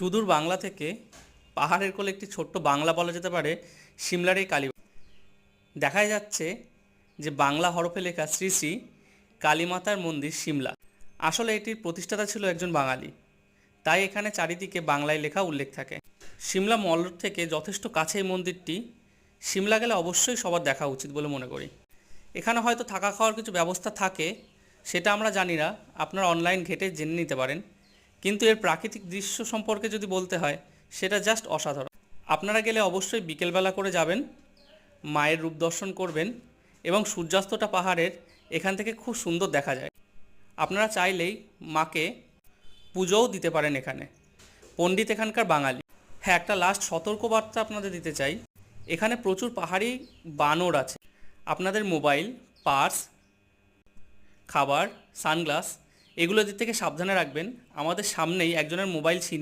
সুদূর বাংলা থেকে পাহাড়ের কোলে একটি ছোট্ট বাংলা বলা যেতে পারে সিমলার এই কালী দেখা যাচ্ছে যে বাংলা হরফে লেখা শ্রী শ্রী কালীমাতার মন্দির সিমলা। আসলে এটির প্রতিষ্ঠাতা ছিল একজন বাঙালি। তাই এখানে চারিদিকে বাংলায় লেখা উল্লেখ থাকে। সিমলা মল থেকে যথেষ্ট কাছে এই মন্দিরটি। সিমলা গেলে অবশ্যই সবার দেখা উচিত বলে মনে করি। এখানে হয়তো থাকা খাওয়ার কিছু ব্যবস্থা থাকে, সেটা আমরা জানি না। আপনারা অনলাইন ঘেটে জেনে নিতে পারেন। কিন্তু এর প্রাকৃতিক দৃশ্য সম্পর্কে যদি বলতে হয়, সেটা জাস্ট অসাধারণ। আপনারা গেলে অবশ্যই বিকেলবেলা করে যাবেন, মায়ের রূপ দর্শন করবেন এবং সূর্যাস্তটা পাহাড়ের এখান থেকে খুব সুন্দর দেখা যায়। আপনারা চাইলেই মাকে পুজোও দিতে পারেন এখানে। পণ্ডিত এখানকার বাঙালি। হ্যাঁ একটা লাস্ট সতর্কবার্তা আপনাদের দিতে চাই। এখানে প্রচুর পাহাড়ি বানর আছে। আপনাদের মোবাইল পার্স খাবার সানগ্লাস এগুলো দিক থেকে সাবধানে রাখবেন। আমাদের সামনেই একজনের মোবাইল ছিনিয়ে